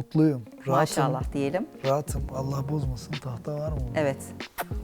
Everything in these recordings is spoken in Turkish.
Mutluyum. Rahatım. Maşallah diyelim. Rahatım. Allah bozmasın. Tahta var mı? Evet.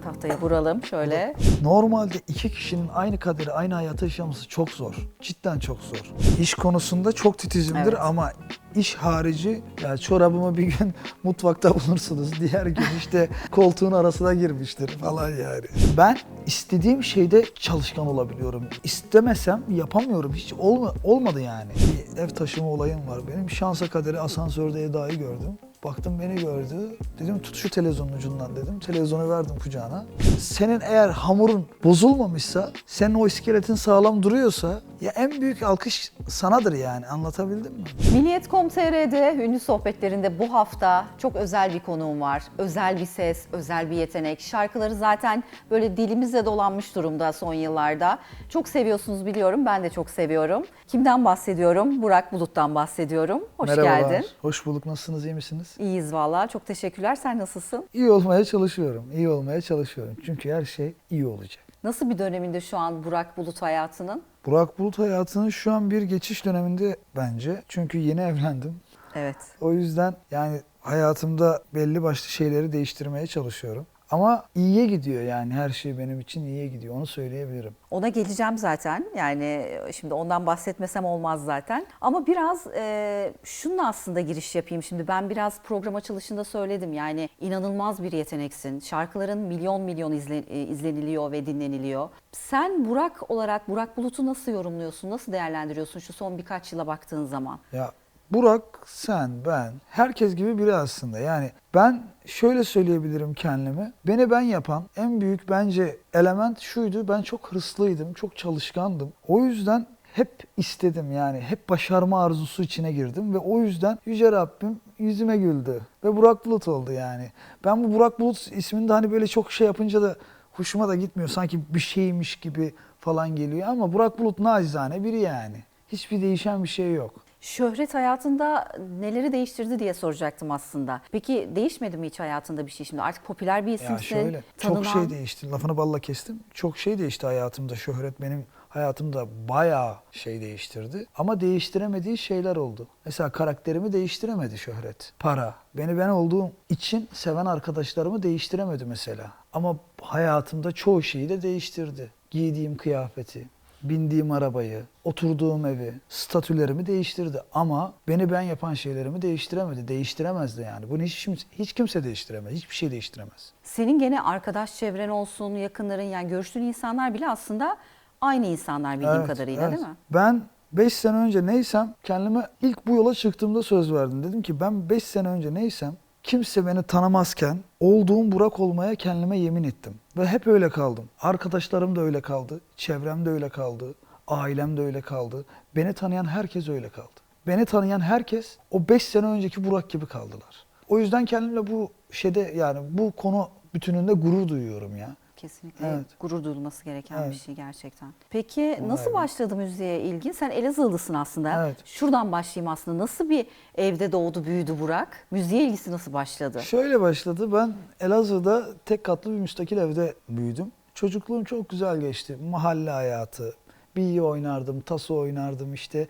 Tahtaya vuralım şöyle. Normalde iki kişinin aynı kaderi, aynı hayatı yaşaması çok zor. Cidden çok zor. İş konusunda çok titizimdir Evet. ama iş harici yani çorabımı bir gün mutfakta bulursunuz. Diğer gün işte koltuğun arasına girmiştir falan yani. Ben istediğim şeyde çalışkan olabiliyorum. İstemesem yapamıyorum. Hiç olma, olmadı yani. Bir ev taşıma olayım var. Benim şansa kaderi asansörde Eda'yı gördüm. Baktım beni gördü. Dedim tut şu televizyonun ucundan dedim. Televizyonu verdim kucağına. Senin eğer hamurun bozulmamışsa, senin o iskeletin sağlam duruyorsa ya en büyük alkış sanadır yani. Anlatabildim mi? Milliyet.com.tr'de ünlü sohbetlerinde bu hafta çok özel bir konuğum var. Özel bir ses, özel bir yetenek. Şarkıları zaten böyle dilimizle dolanmış durumda son yıllarda. Çok seviyorsunuz biliyorum. Ben de çok seviyorum. Kimden bahsediyorum? Burak Bulut'tan bahsediyorum. Hoş Merhabalar. geldin. Hoş bulduk. Nasılsınız? iyi misiniz? İyiyiz valla. Çok teşekkürler. Sen nasılsın? İyi olmaya çalışıyorum. İyi olmaya çalışıyorum. Çünkü her şey iyi olacak. Nasıl bir döneminde şu an Burak Bulut hayatının? Burak Bulut hayatının şu an bir geçiş döneminde bence. Çünkü yeni evlendim. Evet. O yüzden yani hayatımda belli başlı şeyleri değiştirmeye çalışıyorum. Ama iyiye gidiyor yani her şey benim için iyiye gidiyor onu söyleyebilirim. Ona geleceğim zaten. Yani şimdi ondan bahsetmesem olmaz zaten. Ama biraz e, şununla aslında giriş yapayım. Şimdi ben biraz program açılışında söyledim. Yani inanılmaz bir yeteneksin. Şarkıların milyon milyon izle- e, izleniliyor ve dinleniliyor. Sen Burak olarak Burak Bulut'u nasıl yorumluyorsun? Nasıl değerlendiriyorsun şu son birkaç yıla baktığın zaman? Ya Burak, sen, ben, herkes gibi biri aslında. Yani ben şöyle söyleyebilirim kendime. Beni ben yapan en büyük bence element şuydu. Ben çok hırslıydım, çok çalışkandım. O yüzden hep istedim yani. Hep başarma arzusu içine girdim ve o yüzden Yüce Rabbim yüzüme güldü. Ve Burak Bulut oldu yani. Ben bu Burak Bulut ismini de hani böyle çok şey yapınca da hoşuma da gitmiyor. Sanki bir şeymiş gibi falan geliyor ama Burak Bulut nacizane biri yani. Hiçbir değişen bir şey yok. Şöhret hayatında neleri değiştirdi diye soracaktım aslında. Peki değişmedi mi hiç hayatında bir şey şimdi? Artık popüler bir isimsin. Ya şöyle tanınan- çok şey değişti. Lafını balla kestim. Çok şey değişti hayatımda. Şöhret benim hayatımda bayağı şey değiştirdi. Ama değiştiremediği şeyler oldu. Mesela karakterimi değiştiremedi şöhret. Para. Beni ben olduğum için seven arkadaşlarımı değiştiremedi mesela. Ama hayatımda çoğu şeyi de değiştirdi. Giydiğim kıyafeti, bindiğim arabayı, oturduğum evi, statülerimi değiştirdi. Ama beni ben yapan şeylerimi değiştiremedi. Değiştiremezdi yani. Bunu hiç kimse, hiç kimse değiştiremez. Hiçbir şey değiştiremez. Senin gene arkadaş çevren olsun, yakınların yani görüştüğün insanlar bile aslında aynı insanlar bildiğim Evet, kadarıyla evet. değil mi? Ben 5 sene önce neysem kendime ilk bu yola çıktığımda söz verdim. Dedim ki ben 5 sene önce neysem kimse beni tanımazken olduğum Burak olmaya kendime yemin ettim. Ve hep öyle kaldım. Arkadaşlarım da öyle kaldı. Çevrem de öyle kaldı. Ailem de öyle kaldı. Beni tanıyan herkes öyle kaldı. Beni tanıyan herkes o 5 sene önceki Burak gibi kaldılar. O yüzden kendimle bu şeyde yani bu konu bütününde gurur duyuyorum ya. Kesinlikle Evet. gurur duyulması gereken bir Evet. şey gerçekten. Peki Vay nasıl başladı müziğe ilgin? Sen Elazığlısın aslında. Evet. Şuradan başlayayım aslında. Nasıl bir evde doğdu, büyüdü Burak? Müziğe ilgisi nasıl başladı? Şöyle başladı. Ben Elazığ'da tek katlı bir müstakil evde büyüdüm. Çocukluğum çok güzel geçti. Mahalle hayatı. Bilye oynardım, taso oynardım işte.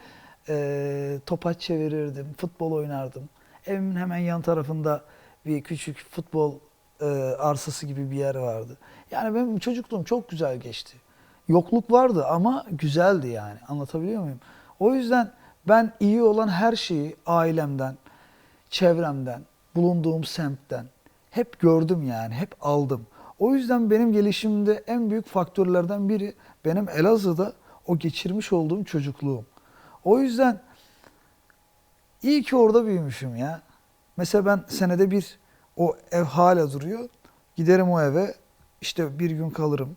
eee topaç çevirirdim, futbol oynardım. Evimin hemen yan tarafında bir küçük futbol eee, arsası gibi bir yer vardı. Yani benim çocukluğum çok güzel geçti. Yokluk vardı ama güzeldi yani. Anlatabiliyor muyum? O yüzden ben iyi olan her şeyi ailemden, çevremden, bulunduğum semtten hep gördüm yani, hep aldım. O yüzden benim gelişimde en büyük faktörlerden biri benim Elazığ'da o geçirmiş olduğum çocukluğum. O yüzden iyi ki orada büyümüşüm ya. Mesela ben senede bir o ev hala duruyor. Giderim o eve işte bir gün kalırım.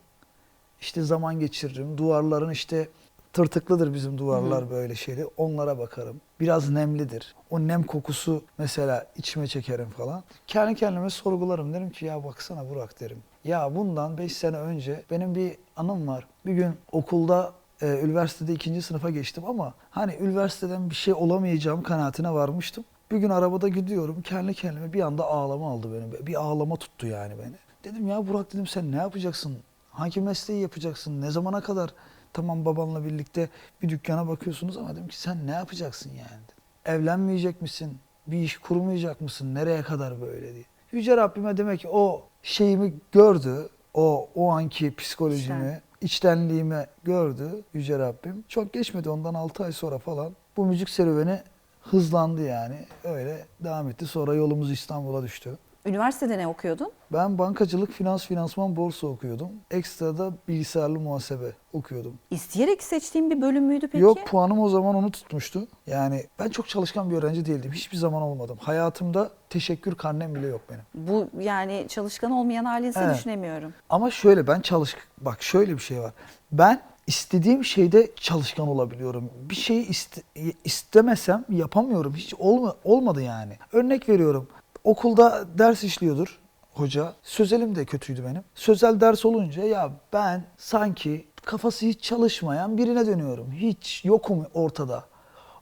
İşte zaman geçiririm. Duvarların işte tırtıklıdır bizim duvarlar böyle şeyli. Onlara bakarım. Biraz nemlidir. O nem kokusu mesela içime çekerim falan. Kendi kendime sorgularım. Derim ki ya baksana Burak derim. Ya bundan 5 sene önce benim bir anım var. Bir gün okulda e, üniversitede ikinci sınıfa geçtim ama hani üniversiteden bir şey olamayacağım kanaatine varmıştım. Bir gün arabada gidiyorum kendi kendime bir anda ağlama aldı beni. Bir ağlama tuttu yani beni. Dedim ya Burak dedim sen ne yapacaksın? Hangi mesleği yapacaksın? Ne zamana kadar? Tamam babanla birlikte bir dükkana bakıyorsunuz ama dedim ki sen ne yapacaksın yani? Evlenmeyecek misin? bir iş kurmayacak mısın? Nereye kadar böyle diye. Yüce Rabbime demek ki o şeyimi gördü. O o anki psikolojimi, içtenliğimi gördü Yüce Rabbim. Çok geçmedi ondan 6 ay sonra falan bu müzik serüveni hızlandı yani. Öyle devam etti. Sonra yolumuz İstanbul'a düştü. Üniversitede ne okuyordun? Ben bankacılık, finans, finansman, borsa okuyordum. Ekstrada bilgisayarlı muhasebe okuyordum. İsteyerek seçtiğin bir bölüm müydü peki? Yok puanım o zaman onu tutmuştu. Yani ben çok çalışkan bir öğrenci değildim. Hiçbir zaman olmadım. Hayatımda teşekkür karnem bile yok benim. Bu yani çalışkan olmayan halinizi Evet. düşünemiyorum. Ama şöyle ben çalış bak şöyle bir şey var. Ben istediğim şeyde çalışkan olabiliyorum. Bir şeyi iste- istemesem yapamıyorum. Hiç olma, olmadı yani. Örnek veriyorum. Okulda ders işliyordur hoca. Sözelim de kötüydü benim. Sözel ders olunca ya ben sanki kafası hiç çalışmayan birine dönüyorum. Hiç yokum ortada.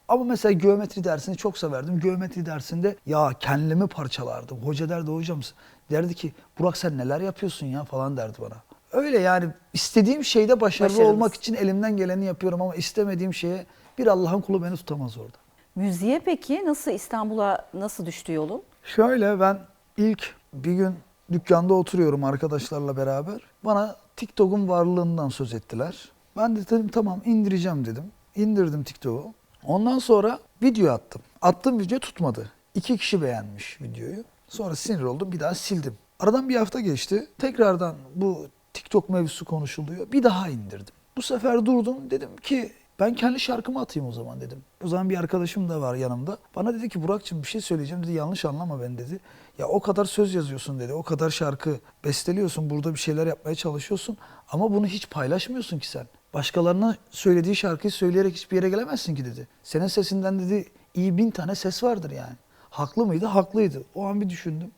Ama mesela geometri dersini çok severdim. Geometri dersinde ya kendimi parçalardım. Hoca derdi hocam derdi ki Burak sen neler yapıyorsun ya falan derdi bana. Öyle yani istediğim şeyde başarılı Başarılısın. olmak için elimden geleni yapıyorum ama istemediğim şeye bir Allah'ın kulu beni tutamaz orada. Müziğe peki nasıl İstanbul'a nasıl düştü yolun? Şöyle ben ilk bir gün dükkanda oturuyorum arkadaşlarla beraber. Bana TikTok'un varlığından söz ettiler. Ben de dedim tamam indireceğim dedim. İndirdim TikTok'u. Ondan sonra video attım. Attığım video tutmadı. İki kişi beğenmiş videoyu. Sonra sinir oldum bir daha sildim. Aradan bir hafta geçti. Tekrardan bu TikTok mevzusu konuşuluyor. Bir daha indirdim. Bu sefer durdum dedim ki ben kendi şarkımı atayım o zaman dedim. O zaman bir arkadaşım da var yanımda. Bana dedi ki Burak'cığım bir şey söyleyeceğim dedi. Yanlış anlama ben dedi. Ya o kadar söz yazıyorsun dedi. O kadar şarkı besteliyorsun. Burada bir şeyler yapmaya çalışıyorsun. Ama bunu hiç paylaşmıyorsun ki sen. Başkalarına söylediği şarkıyı söyleyerek hiçbir yere gelemezsin ki dedi. Senin sesinden dedi iyi bin tane ses vardır yani. Haklı mıydı? Haklıydı. O an bir düşündüm.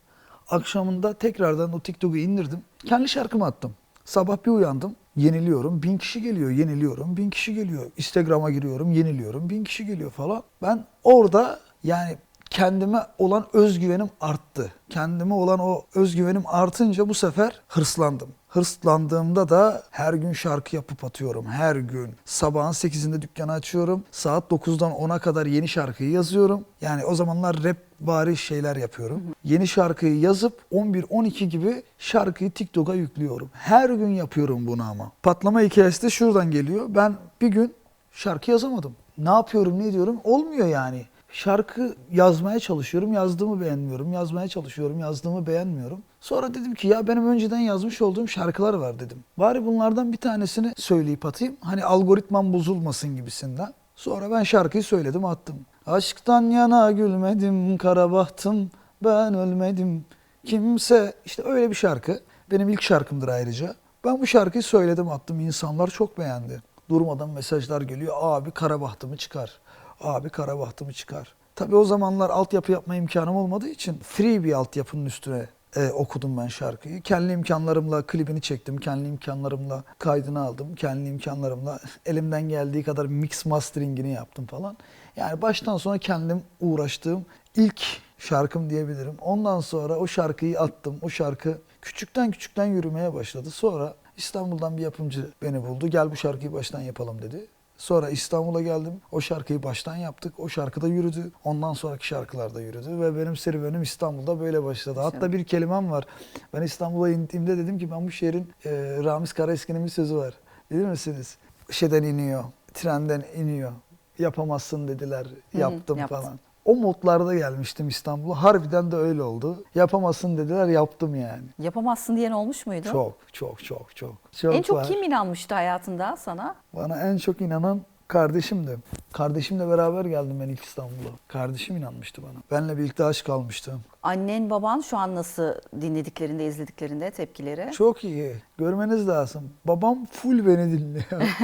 Akşamında tekrardan o TikTok'u indirdim. Kendi şarkımı attım. Sabah bir uyandım. Yeniliyorum. Bin kişi geliyor. Yeniliyorum. Bin kişi geliyor. Instagram'a giriyorum. Yeniliyorum. Bin kişi geliyor falan. Ben orada yani kendime olan özgüvenim arttı. Kendime olan o özgüvenim artınca bu sefer hırslandım. Hırslandığımda da her gün şarkı yapıp atıyorum. Her gün. Sabahın 8'inde dükkanı açıyorum. Saat 9'dan 10'a kadar yeni şarkıyı yazıyorum. Yani o zamanlar rap bari şeyler yapıyorum. Yeni şarkıyı yazıp 11-12 gibi şarkıyı TikTok'a yüklüyorum. Her gün yapıyorum bunu ama. Patlama hikayesi de şuradan geliyor. Ben bir gün şarkı yazamadım. Ne yapıyorum, ne diyorum? Olmuyor yani. Şarkı yazmaya çalışıyorum, yazdığımı beğenmiyorum. Yazmaya çalışıyorum, yazdığımı beğenmiyorum. Sonra dedim ki ya benim önceden yazmış olduğum şarkılar var dedim. Bari bunlardan bir tanesini söyleyip atayım. Hani algoritmam bozulmasın gibisinden. Sonra ben şarkıyı söyledim, attım. Aşktan yana gülmedim, kara bahtım, ben ölmedim. Kimse işte öyle bir şarkı. Benim ilk şarkımdır ayrıca. Ben bu şarkıyı söyledim, attım. İnsanlar çok beğendi. Durmadan mesajlar geliyor. Abi kara bahtımı çıkar. Abi kara bahtımı çıkar. Tabii o zamanlar altyapı yapma imkanım olmadığı için free bir altyapının üstüne e, okudum ben şarkıyı. Kendi imkanlarımla klibini çektim. Kendi imkanlarımla kaydını aldım. Kendi imkanlarımla elimden geldiği kadar mix masteringini yaptım falan. Yani baştan sona kendim uğraştığım ilk şarkım diyebilirim. Ondan sonra o şarkıyı attım. O şarkı küçükten küçükten yürümeye başladı. Sonra İstanbul'dan bir yapımcı beni buldu. Gel bu şarkıyı baştan yapalım dedi. Sonra İstanbul'a geldim. O şarkıyı baştan yaptık. O şarkı da yürüdü. Ondan sonraki şarkılar da yürüdü. Ve benim serüvenim İstanbul'da böyle başladı. Hatta bir kelimem var. Ben İstanbul'a indiğimde dedim ki ben bu şehrin e, Ramiz Karaeski'nin bir sözü var. Bilir misiniz? Şeyden iniyor, trenden iniyor. Yapamazsın dediler. Yaptım yaptın. falan. O modlarda gelmiştim İstanbul'a. Harbiden de öyle oldu. Yapamazsın dediler, yaptım yani. Yapamazsın diyen olmuş muydu? Çok, çok, çok, çok. çok en çok var. kim inanmıştı hayatında sana? Bana en çok inanan kardeşimdi. Kardeşimle beraber geldim ben ilk İstanbul'a. Kardeşim inanmıştı bana. Benle birlikte aşk almıştı. Annen baban şu an nasıl dinlediklerinde, izlediklerinde tepkileri? Çok iyi. Görmeniz lazım. Babam full beni dinliyor.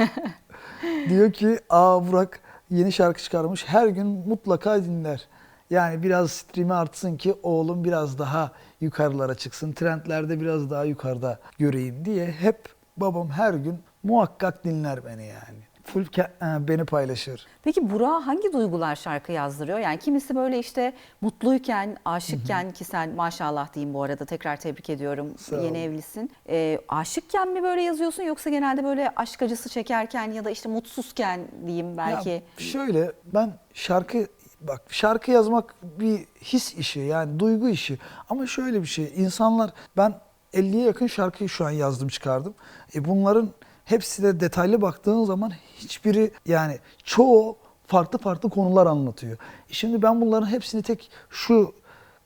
Diyor ki aa Burak yeni şarkı çıkarmış. Her gün mutlaka dinler. Yani biraz stream'i artsın ki oğlum biraz daha yukarılara çıksın. Trendlerde biraz daha yukarıda göreyim diye hep babam her gün muhakkak dinler beni yani. Full e, beni paylaşır. Peki Burak'a hangi duygular şarkı yazdırıyor? Yani kimisi böyle işte mutluyken, aşıkken ki sen maşallah diyeyim bu arada tekrar tebrik ediyorum. Sağ Yeni olun. evlisin. Ee, aşıkken mi böyle yazıyorsun yoksa genelde böyle aşk acısı çekerken ya da işte mutsuzken diyeyim belki. Ya şöyle ben şarkı Bak şarkı yazmak bir his işi yani duygu işi. Ama şöyle bir şey insanlar ben 50'ye yakın şarkıyı şu an yazdım çıkardım. E bunların hepsi de detaylı baktığın zaman hiçbiri yani çoğu farklı farklı konular anlatıyor. Şimdi ben bunların hepsini tek şu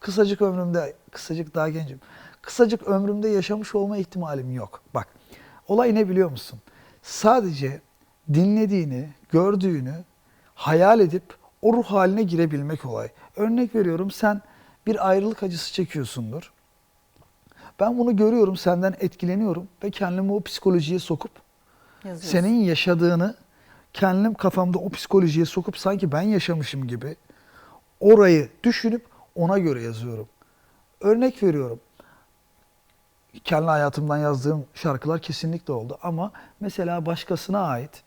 kısacık ömrümde kısacık daha gencim. Kısacık ömrümde yaşamış olma ihtimalim yok. Bak olay ne biliyor musun? Sadece dinlediğini, gördüğünü hayal edip o ruh haline girebilmek olay. Örnek veriyorum sen bir ayrılık acısı çekiyorsundur. Ben bunu görüyorum, senden etkileniyorum ve kendimi o psikolojiye sokup Senin yaşadığını kendim kafamda o psikolojiye sokup sanki ben yaşamışım gibi orayı düşünüp ona göre yazıyorum. Örnek veriyorum. Kendi hayatımdan yazdığım şarkılar kesinlikle oldu ama mesela başkasına ait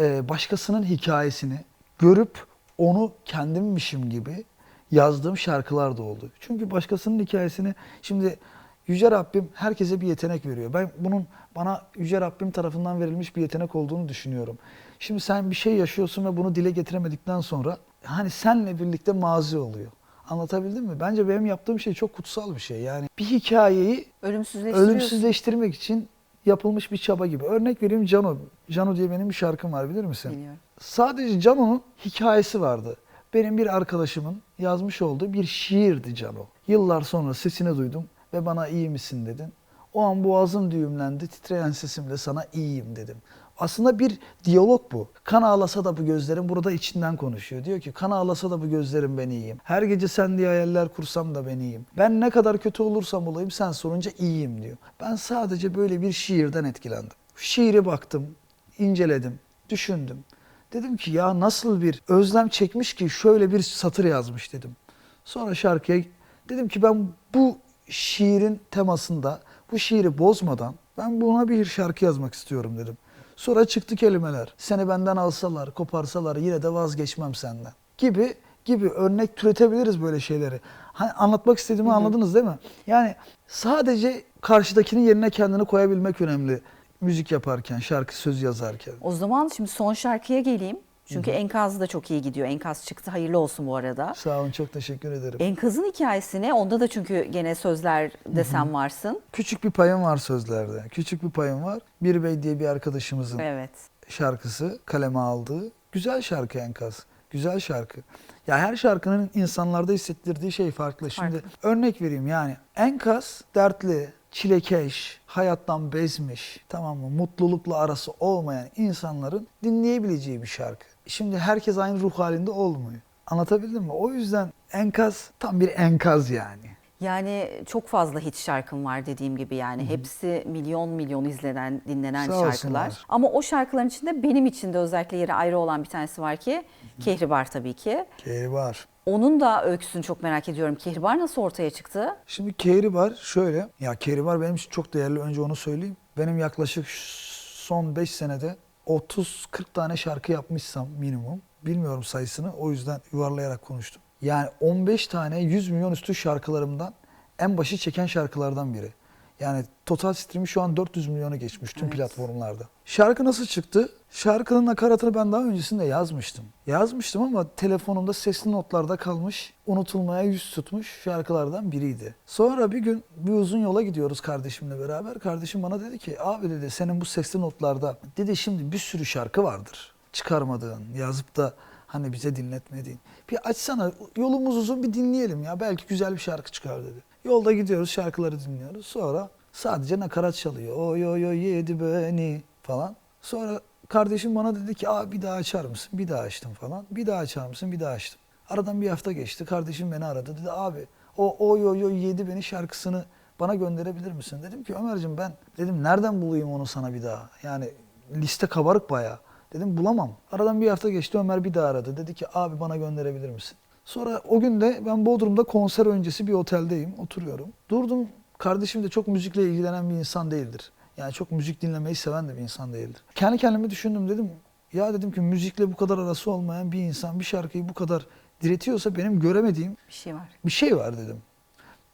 e, başkasının hikayesini görüp onu kendimmişim gibi yazdığım şarkılar da oldu. Çünkü başkasının hikayesini şimdi Yüce Rabbim herkese bir yetenek veriyor. Ben bunun bana Yüce Rabbim tarafından verilmiş bir yetenek olduğunu düşünüyorum. Şimdi sen bir şey yaşıyorsun ve bunu dile getiremedikten sonra hani senle birlikte mazi oluyor. Anlatabildim mi? Bence benim yaptığım şey çok kutsal bir şey. Yani bir hikayeyi ölümsüzleştirmek için yapılmış bir çaba gibi. Örnek vereyim Cano. Cano diye benim bir şarkım var bilir misin? Biliyorum. Sadece Cano'nun hikayesi vardı. Benim bir arkadaşımın yazmış olduğu bir şiirdi Cano. Yıllar sonra sesini duydum ve bana iyi misin dedin. O an boğazım düğümlendi, titreyen sesimle sana iyiyim dedim. Aslında bir diyalog bu. Kan ağlasa da bu gözlerim burada içinden konuşuyor. Diyor ki kan ağlasa da bu gözlerim ben iyiyim. Her gece sen diye hayaller kursam da ben iyiyim. Ben ne kadar kötü olursam olayım sen sorunca iyiyim diyor. Ben sadece böyle bir şiirden etkilendim. Şiire baktım, inceledim, düşündüm. Dedim ki ya nasıl bir özlem çekmiş ki şöyle bir satır yazmış dedim. Sonra şarkıya dedim ki ben bu şiirin temasında bu şiiri bozmadan ben buna bir şarkı yazmak istiyorum dedim. Sonra çıktı kelimeler. Seni benden alsalar, koparsalar yine de vazgeçmem senden. Gibi gibi örnek türetebiliriz böyle şeyleri. Hani anlatmak istediğimi anladınız değil mi? Yani sadece karşıdakinin yerine kendini koyabilmek önemli müzik yaparken, şarkı söz yazarken. O zaman şimdi son şarkıya geleyim. Çünkü Enkaz da çok iyi gidiyor. Enkaz çıktı. Hayırlı olsun bu arada. Sağ olun çok teşekkür ederim. Enkaz'ın hikayesine onda da çünkü gene sözler desem varsın. Küçük bir payım var sözlerde. Küçük bir payım var. Bir Bey diye bir arkadaşımızın Evet. şarkısı kaleme aldığı. Güzel şarkı Enkaz. Güzel şarkı. Ya her şarkının insanlarda hissettirdiği şey farklı. Şimdi Farklı. örnek vereyim yani. Enkaz dertli, çilekeş, hayattan bezmiş, tamam mı? Mutlulukla arası olmayan insanların dinleyebileceği bir şarkı. Şimdi herkes aynı ruh halinde olmuyor. Anlatabildim mi? O yüzden enkaz tam bir enkaz yani. Yani çok fazla hit şarkım var dediğim gibi yani. Hepsi milyon milyon izlenen, dinlenen Sağ şarkılar. olsunlar. Ama o şarkıların içinde benim için de özellikle yeri ayrı olan bir tanesi var ki Kehribar tabii ki. Keyri var. Onun da öyküsünü çok merak ediyorum. Kehribar nasıl ortaya çıktı? Şimdi Kehribar şöyle. Ya Kehribar benim için çok değerli. Önce onu söyleyeyim. Benim yaklaşık son 5 senede 30-40 tane şarkı yapmışsam minimum. Bilmiyorum sayısını. O yüzden yuvarlayarak konuştum. Yani 15 tane 100 milyon üstü şarkılarımdan en başı çeken şarkılardan biri. Yani total stream'i şu an 400 milyonu geçmiş tüm Evet. platformlarda. Şarkı nasıl çıktı? Şarkının nakaratını ben daha öncesinde yazmıştım. Yazmıştım ama telefonumda sesli notlarda kalmış, unutulmaya yüz tutmuş şarkılardan biriydi. Sonra bir gün bir uzun yola gidiyoruz kardeşimle beraber. Kardeşim bana dedi ki abi dedi senin bu sesli notlarda dedi şimdi bir sürü şarkı vardır. Çıkarmadığın, yazıp da hani bize dinletmediğin. Bir açsana yolumuz uzun bir dinleyelim ya belki güzel bir şarkı çıkar dedi. Yolda gidiyoruz şarkıları dinliyoruz. Sonra sadece nakarat çalıyor. Oy oy oy yedi beni falan. Sonra kardeşim bana dedi ki Aa, bir daha açar mısın? Bir daha açtım falan. Bir daha açar mısın? Bir daha açtım. Aradan bir hafta geçti. Kardeşim beni aradı. Dedi abi o oy oy oy yedi beni şarkısını bana gönderebilir misin? Dedim ki Ömerciğim ben dedim nereden bulayım onu sana bir daha? Yani liste kabarık bayağı. Dedim bulamam. Aradan bir hafta geçti Ömer bir daha aradı. Dedi ki abi bana gönderebilir misin? Sonra o gün de ben Bodrum'da konser öncesi bir oteldeyim. Oturuyorum. Durdum. Kardeşim de çok müzikle ilgilenen bir insan değildir. Yani çok müzik dinlemeyi seven de bir insan değildir. Kendi kendime düşündüm dedim. Ya dedim ki müzikle bu kadar arası olmayan bir insan bir şarkıyı bu kadar diretiyorsa benim göremediğim Bir şey var. bir şey var dedim.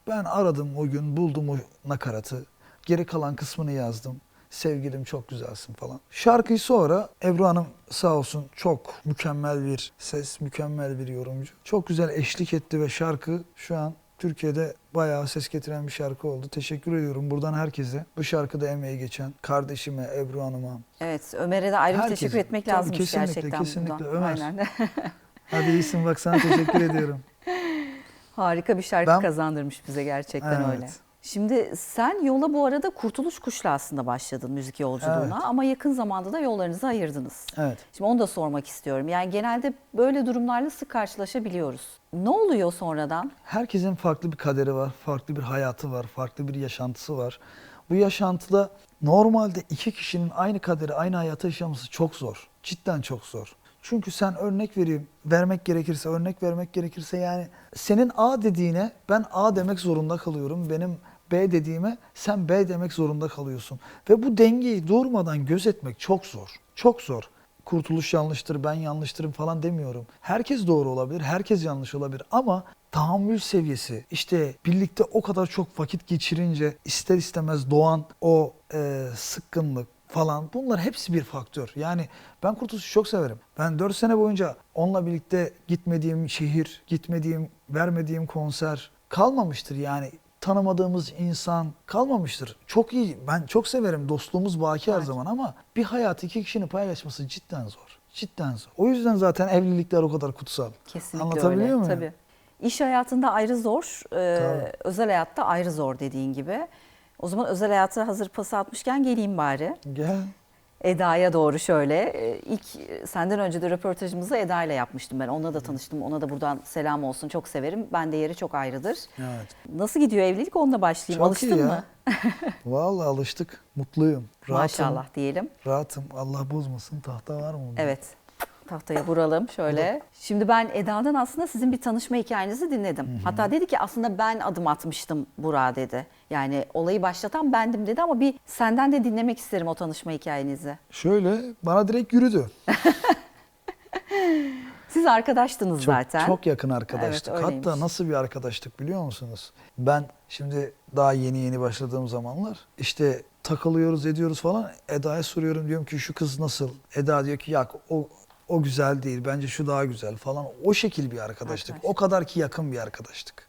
Ben aradım o gün, buldum o nakaratı. Geri kalan kısmını yazdım. Sevgilim çok güzelsin falan. Şarkıyı sonra Ebru Hanım sağ olsun çok mükemmel bir ses, mükemmel bir yorumcu. Çok güzel eşlik etti ve şarkı şu an Türkiye'de bayağı ses getiren bir şarkı oldu. Teşekkür ediyorum buradan herkese. Bu şarkıda emeği geçen kardeşime, Ebru Hanım'a. Evet Ömer'e de ayrı bir Herkese. teşekkür etmek Tabii, lazımmış kesinlikle, gerçekten. kesinlikle. buradan. Ömer. Aynen. Hadi iyisin bak sana teşekkür ediyorum. Harika bir şarkı Ben- kazandırmış bize gerçekten Evet. öyle. Şimdi sen yola bu arada Kurtuluş Kuş'la aslında başladın müzik yolculuğuna Evet. ama yakın zamanda da yollarınızı ayırdınız. Evet. Şimdi onu da sormak istiyorum. Yani genelde böyle durumlarla sık karşılaşabiliyoruz. Ne oluyor sonradan? Herkesin farklı bir kaderi var, farklı bir hayatı var, farklı bir yaşantısı var. Bu yaşantıda normalde iki kişinin aynı kaderi, aynı hayatı yaşaması çok zor. Cidden çok zor. Çünkü sen örnek vereyim, vermek gerekirse, örnek vermek gerekirse yani senin A dediğine ben A demek zorunda kalıyorum. Benim B dediğime sen B demek zorunda kalıyorsun. Ve bu dengeyi durmadan gözetmek çok zor. Çok zor. Kurtuluş yanlıştır, ben yanlıştırım falan demiyorum. Herkes doğru olabilir, herkes yanlış olabilir ama tahammül seviyesi, işte birlikte o kadar çok vakit geçirince ister istemez doğan o e, sıkkınlık falan bunlar hepsi bir faktör. Yani ben Kurtuluş'u çok severim. Ben 4 sene boyunca onunla birlikte gitmediğim şehir, gitmediğim, vermediğim konser kalmamıştır yani tanımadığımız insan kalmamıştır. Çok iyi. Ben çok severim. Dostluğumuz baki her Evet. zaman ama bir hayatı iki kişinin paylaşması cidden zor. Cidden zor. O yüzden zaten evlilikler o kadar kutsal. Kesinlikle Anlatabiliyor öyle. muyum? Tabii. İş hayatında ayrı zor, e, Tabii. özel hayatta ayrı zor dediğin gibi. O zaman özel hayata hazır pası atmışken geleyim bari. Gel. Eda'ya doğru şöyle. e, İlk e, senden önce de röportajımızı Eda ile yapmıştım ben. Onunla da tanıştım. Ona da buradan selam olsun. Çok severim. Ben de yeri çok ayrıdır. Evet. Nasıl gidiyor evlilik? Onunla başlayayım. Çok iyi Alıştın ya. mı? Vallahi alıştık. Mutluyum. Rahatım. Maşallah diyelim. Rahatım. Allah bozmasın. Tahta var mı? bunda? Evet. Tahtaya vuralım şöyle. Şimdi ben Eda'dan aslında sizin bir tanışma hikayenizi dinledim. Hatta dedi ki aslında ben adım atmıştım Burak'a dedi. Yani olayı başlatan bendim dedi ama bir senden de dinlemek isterim o tanışma hikayenizi. Şöyle bana direkt yürüdü. Siz arkadaştınız Çok, zaten. çok yakın arkadaştık. Evet, öyleymiş. Hatta nasıl bir arkadaştık biliyor musunuz? Ben şimdi daha yeni yeni başladığım zamanlar işte takılıyoruz ediyoruz falan. Eda'ya soruyorum diyorum ki şu kız nasıl? Eda diyor ki ya o o güzel değil. Bence şu daha güzel falan. O şekil bir arkadaştık. Arkadaş. O kadar ki yakın bir arkadaştık.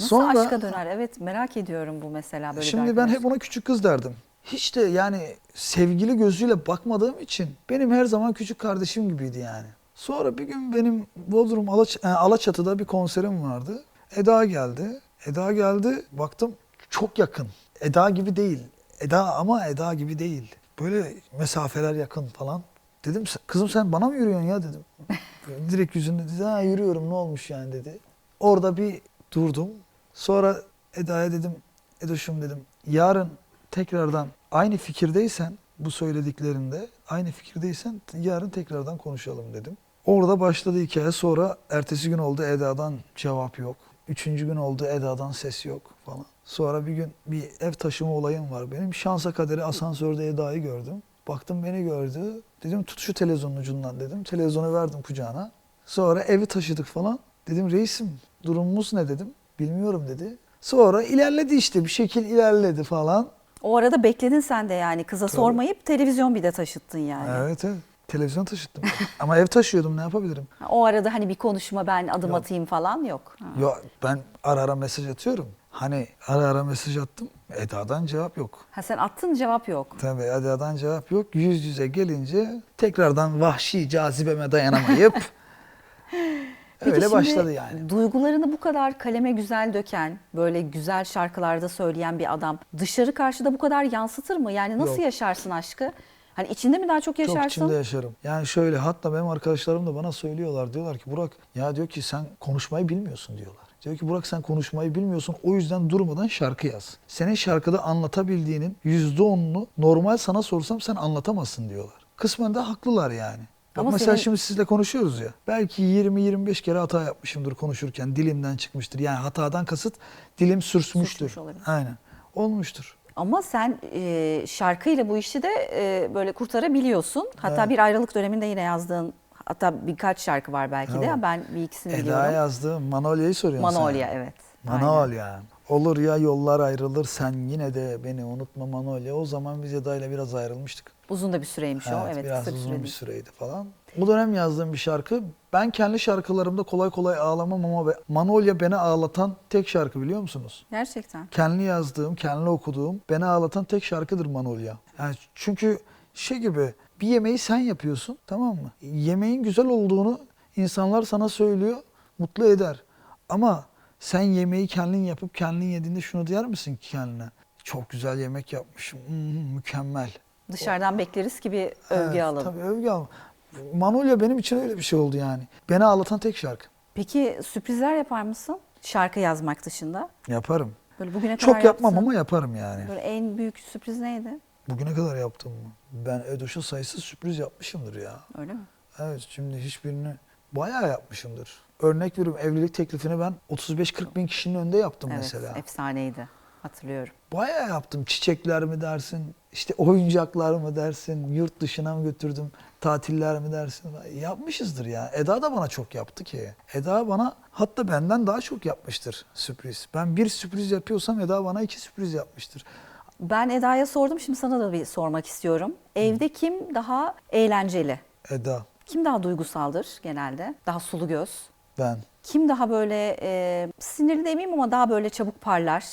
Nasıl aşka döner? Evet merak ediyorum bu mesela böyle Şimdi ben hep ona küçük kız derdim. Hiç de yani sevgili gözüyle bakmadığım için benim her zaman küçük kardeşim gibiydi yani. Sonra bir gün benim Bodrum Alaç e, Alaçatı'da bir konserim vardı. Eda geldi. Eda geldi. Baktım çok yakın. Eda gibi değil. Eda ama Eda gibi değil. Böyle mesafeler yakın falan. Dedim kızım sen bana mı yürüyorsun ya dedim. Direkt yüzünde dedi ha yürüyorum ne olmuş yani dedi. Orada bir durdum. Sonra Eda'ya dedim Edoş'um dedim yarın tekrardan aynı fikirdeysen bu söylediklerinde aynı fikirdeysen yarın tekrardan konuşalım dedim. Orada başladı hikaye sonra ertesi gün oldu Eda'dan cevap yok. Üçüncü gün oldu Eda'dan ses yok falan. Sonra bir gün bir ev taşıma olayım var benim. Şansa kaderi asansörde Eda'yı gördüm. Baktım beni gördü. Dedim tut şu televizyonun ucundan dedim. Televizyonu verdim kucağına. Sonra evi taşıdık falan. Dedim reisim durumumuz ne dedim. Bilmiyorum dedi. Sonra ilerledi işte bir şekil ilerledi falan. O arada bekledin sen de yani kıza Tabii. sormayıp televizyon bir de taşıttın yani. Evet evet. Televizyon taşıttım. Ama ev taşıyordum ne yapabilirim? O arada hani bir konuşma ben adım Yok. atayım falan yok. Ha. Ya ben ara ara mesaj atıyorum. Hani ara ara mesaj attım. Eda'dan cevap yok. Ha sen attın cevap yok. Tabii Eda'dan cevap yok. Yüz yüze gelince tekrardan vahşi cazibeme dayanamayıp Peki öyle şimdi başladı yani. Duygularını bu kadar kaleme güzel döken, böyle güzel şarkılarda söyleyen bir adam dışarı karşıda bu kadar yansıtır mı? Yani nasıl Yok. yaşarsın aşkı? Hani içinde mi daha çok yaşarsın? Çok içinde yaşarım. Yani şöyle hatta benim arkadaşlarım da bana söylüyorlar. Diyorlar ki Burak ya diyor ki sen konuşmayı bilmiyorsun diyorlar. Diyor ki Burak sen konuşmayı bilmiyorsun o yüzden durmadan şarkı yaz. Senin şarkıda anlatabildiğinin %10'unu normal sana sorsam sen anlatamazsın diyorlar. Kısmen de haklılar yani. Bak Ama mesela senin- şimdi sizle konuşuyoruz ya. Belki 20-25 kere hata yapmışımdır konuşurken. Dilimden çıkmıştır. Yani hatadan kasıt dilim sürçmüştür. Sürçmüş olabilir. Aynen. Olmuştur. Ama sen e, şarkıyla bu işi de e, böyle kurtarabiliyorsun. Hatta Evet. bir ayrılık döneminde yine yazdığın hatta birkaç şarkı var belki de. Evet. Ben bir ikisini Eda biliyorum. yazdı. Manolya'yı soruyorsun sen. Manolya evet. Aynen. Manolya. Olur ya yollar ayrılır sen yine de beni unutma Manolya. O zaman biz Eda ile biraz ayrılmıştık. Uzun da bir süreymiş o. Evet biraz uzun süre bir süreydi falan. O dönem yazdığım bir şarkı. Ben kendi şarkılarımda kolay kolay ağlamam ama Manolya beni ağlatan tek şarkı biliyor musunuz? Gerçekten. Kendi yazdığım, kendi okuduğum, beni ağlatan tek şarkıdır Manolya. Yani çünkü şey gibi bir yemeği sen yapıyorsun tamam mı? Yemeğin güzel olduğunu insanlar sana söylüyor, mutlu eder. Ama sen yemeği kendin yapıp kendin yediğinde şunu diyar mısın ki kendine? Çok güzel yemek yapmışım, hmm, mükemmel. Dışarıdan bekleriz ki bir övgü Evet, alalım. Tabii övgü alalım. Manolya benim için öyle bir şey oldu yani. Beni ağlatan tek şarkı. Peki sürprizler yapar mısın? Şarkı yazmak dışında. Yaparım. Böyle bugüne kadar Çok yapmam yaptığın- ama yaparım yani. Böyle en büyük sürpriz neydi? Bugüne kadar yaptım mı? Ben Ödoş'a sayısız sürpriz yapmışımdır ya. Öyle mi? Evet şimdi hiçbirini bayağı yapmışımdır. Örnek veriyorum evlilik teklifini ben 35-40 bin kişinin önünde yaptım evet, mesela. efsaneydi. Hatırlıyorum. Bayağı yaptım. Çiçekler mi dersin, işte oyuncaklar mı dersin, yurt dışına mı götürdüm, tatiller mi dersin. Yapmışızdır ya. Eda da bana çok yaptı ki. Eda bana hatta benden daha çok yapmıştır sürpriz. Ben bir sürpriz yapıyorsam Eda bana iki sürpriz yapmıştır. Ben Eda'ya sordum şimdi sana da bir sormak istiyorum. Evde kim daha eğlenceli? Eda, Kim daha duygusaldır genelde? Daha sulu göz? ben, Kim daha böyle e, sinirli demeyeyim ama daha böyle çabuk parlar?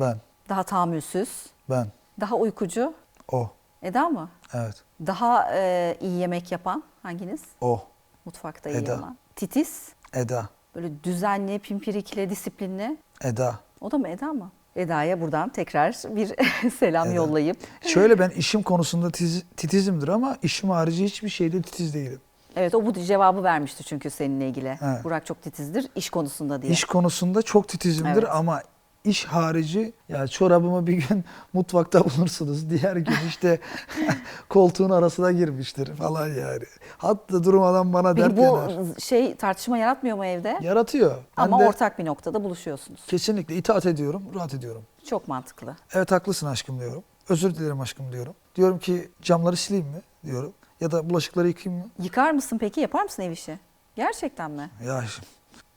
ben, Daha tahammülsüz? ben, Daha uykucu? o, Eda mı? evet, Daha e, iyi yemek yapan hanginiz? o, Mutfakta iyi Eda. olan. Titiz? Eda, Böyle düzenli, pimpirikli, disiplinli. Eda. O da mı Eda mı? Eda'ya buradan tekrar bir selam Eda. yollayıp. Şöyle ben işim konusunda tiz- titizimdir ama işim harici hiçbir şeyde titiz değilim. Evet o bu cevabı vermişti çünkü seninle ilgili. Evet. Burak çok titizdir iş konusunda diye. İş konusunda çok titizimdir Evet. ama iş harici ya çorabımı bir gün mutfakta bulursunuz. Diğer gün işte koltuğun arasına girmiştir falan yani. Hatta durmadan bana Peki dert bu yanar. şey tartışma yaratmıyor mu evde? Yaratıyor. Ben Ama de ortak bir noktada buluşuyorsunuz. kesinlikle itaat ediyorum, rahat ediyorum. Çok mantıklı. Evet haklısın aşkım diyorum. Özür dilerim aşkım diyorum. Diyorum ki camları sileyim mi diyorum. Ya da bulaşıkları yıkayayım mı? Yıkar mısın peki? Yapar mısın ev işi? Gerçekten mi? Ya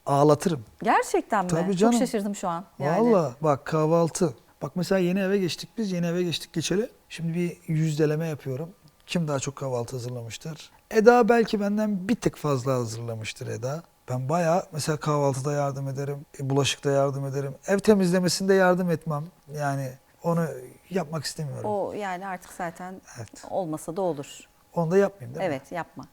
ağlatırım. Gerçekten mi? Tabii canım. Çok şaşırdım şu an. Yani. Valla bak kahvaltı. Bak mesela yeni eve geçtik biz. Yeni eve geçtik geçeli. Şimdi bir yüzdeleme yapıyorum. Kim daha çok kahvaltı hazırlamıştır? Eda belki benden bir tık fazla hazırlamıştır Eda. Ben bayağı mesela kahvaltıda yardım ederim, e, bulaşıkta yardım ederim. Ev temizlemesinde yardım etmem. Yani onu yapmak istemiyorum. O yani artık zaten Evet. olmasa da olur. Onu da yapmayayım değil mi? Evet yapma.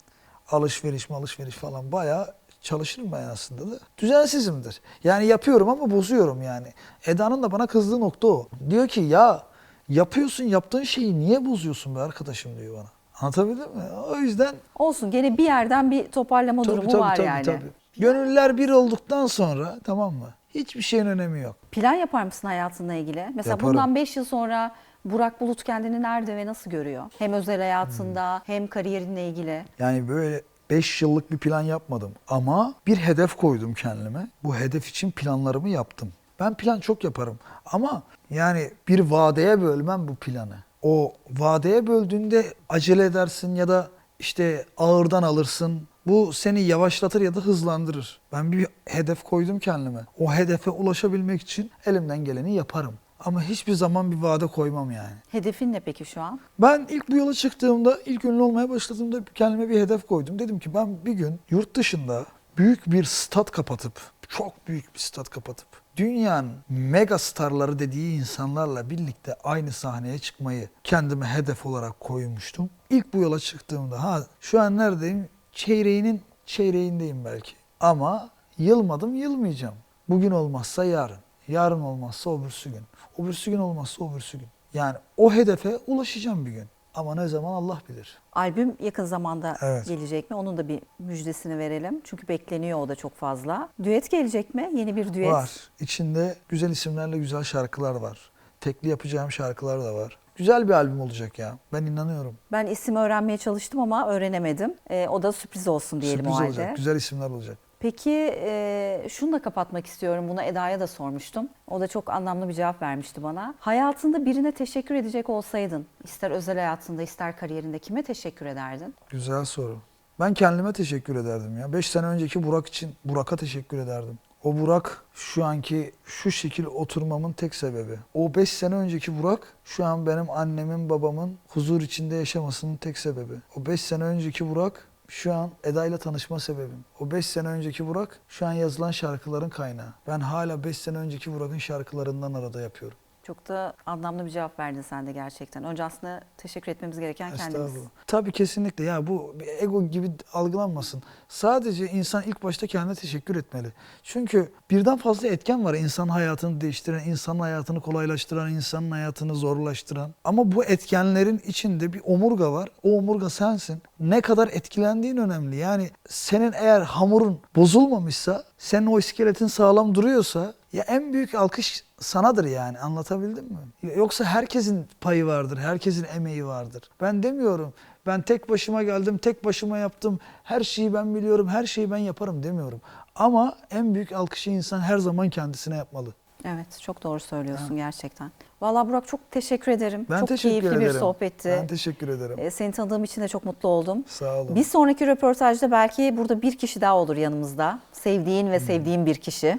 Alışveriş alışveriş falan bayağı çalışırım ben aslında da. Düzensizimdir. Yani yapıyorum ama bozuyorum yani. Eda'nın da bana kızdığı nokta o. Diyor ki ya yapıyorsun yaptığın şeyi niye bozuyorsun be arkadaşım diyor bana. Anlatabildim mi? O yüzden Olsun gene bir yerden bir toparlama tabii durumu tabii var tabii yani. tabii. Gönüller bir olduktan sonra tamam mı? Hiçbir şeyin önemi yok. Plan yapar mısın hayatınla ilgili? Mesela Yaparım. bundan 5 yıl sonra Burak Bulut kendini nerede ve nasıl görüyor? Hem özel hayatında Hmm. hem kariyerinle ilgili. Yani böyle 5 yıllık bir plan yapmadım ama bir hedef koydum kendime. Bu hedef için planlarımı yaptım. Ben plan çok yaparım ama yani bir vadeye bölmem bu planı. O vadeye böldüğünde acele edersin ya da işte ağırdan alırsın. Bu seni yavaşlatır ya da hızlandırır. Ben bir hedef koydum kendime. O hedefe ulaşabilmek için elimden geleni yaparım. Ama hiçbir zaman bir vade koymam yani. Hedefin ne peki şu an? Ben ilk bu yola çıktığımda, ilk ünlü olmaya başladığımda kendime bir hedef koydum. Dedim ki ben bir gün yurt dışında büyük bir stat kapatıp, çok büyük bir stat kapatıp, dünyanın mega starları dediği insanlarla birlikte aynı sahneye çıkmayı kendime hedef olarak koymuştum. İlk bu yola çıktığımda, ha şu an neredeyim? Çeyreğinin çeyreğindeyim belki. Ama yılmadım, yılmayacağım. Bugün olmazsa yarın. Yarın olmazsa öbürsü gün. Öbürsü gün olmazsa öbürsü gün. Yani o hedefe ulaşacağım bir gün. Ama ne zaman Allah bilir. Albüm yakın zamanda Evet. gelecek mi? Onun da bir müjdesini verelim. Çünkü bekleniyor o da çok fazla. Düet gelecek mi? Yeni bir düet. Var. İçinde güzel isimlerle güzel şarkılar var. Tekli yapacağım şarkılar da var. Güzel bir albüm olacak ya. Ben inanıyorum. Ben isim öğrenmeye çalıştım ama öğrenemedim. Ee, o da sürpriz olsun diyelim Sürpriz o halde. olacak. Güzel isimler olacak. Peki e, şunu da kapatmak istiyorum. Bunu Eda'ya da sormuştum. O da çok anlamlı bir cevap vermişti bana. Hayatında birine teşekkür edecek olsaydın, ister özel hayatında ister kariyerinde kime teşekkür ederdin? Güzel soru. Ben kendime teşekkür ederdim ya. 5 sene önceki Burak için Burak'a teşekkür ederdim. O Burak şu anki şu şekil oturmamın tek sebebi. O 5 sene önceki Burak şu an benim annemin babamın huzur içinde yaşamasının tek sebebi. O 5 sene önceki Burak şu an Eda ile tanışma sebebim. O 5 sene önceki Burak şu an yazılan şarkıların kaynağı. Ben hala 5 sene önceki Burak'ın şarkılarından arada yapıyorum. Çok da anlamlı bir cevap verdin sen de gerçekten. Önce aslında teşekkür etmemiz gereken kendimiz. Tabii kesinlikle ya bu ego gibi algılanmasın. Sadece insan ilk başta kendine teşekkür etmeli. Çünkü birden fazla etken var insan hayatını değiştiren, insanın hayatını kolaylaştıran, insanın hayatını zorlaştıran. Ama bu etkenlerin içinde bir omurga var. O omurga sensin. Ne kadar etkilendiğin önemli. Yani senin eğer hamurun bozulmamışsa, senin o iskeletin sağlam duruyorsa ya en büyük alkış sanadır yani anlatabildim mi? Yoksa herkesin payı vardır, herkesin emeği vardır. Ben demiyorum ben tek başıma geldim, tek başıma yaptım, her şeyi ben biliyorum, her şeyi ben yaparım demiyorum. Ama en büyük alkışı insan her zaman kendisine yapmalı. Evet çok doğru söylüyorsun gerçekten. Vallahi Burak çok teşekkür ederim. Ben çok teşekkür keyifli ederim. bir sohbetti. Ben teşekkür ederim. Ee, Seni tanıdığım için de çok mutlu oldum. Sağ olun. Bir sonraki röportajda belki burada bir kişi daha olur yanımızda. Sevdiğin Hmm. ve sevdiğin bir kişi.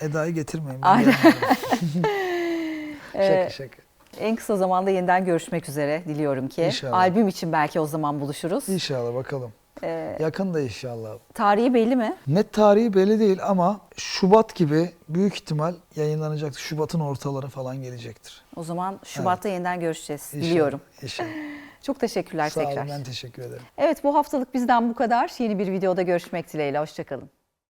Eda'yı getirmeyin. Aynen. gelmiyorum. Ee, şaka şaka. En kısa zamanda yeniden görüşmek üzere diliyorum ki. İnşallah. Albüm için belki o zaman buluşuruz. İnşallah bakalım. Ee, Yakında inşallah. tarihi belli mi? Net tarihi belli değil ama Şubat gibi büyük ihtimal yayınlanacaktır. Şubat'ın ortaları falan gelecektir. O zaman Şubat'ta yeniden görüşeceğiz. İnşallah, Diliyorum. İnşallah. Çok teşekkürler Sağ tekrar. olun ben teşekkür ederim. Evet bu haftalık bizden bu kadar. Yeni bir videoda görüşmek dileğiyle. Hoşçakalın.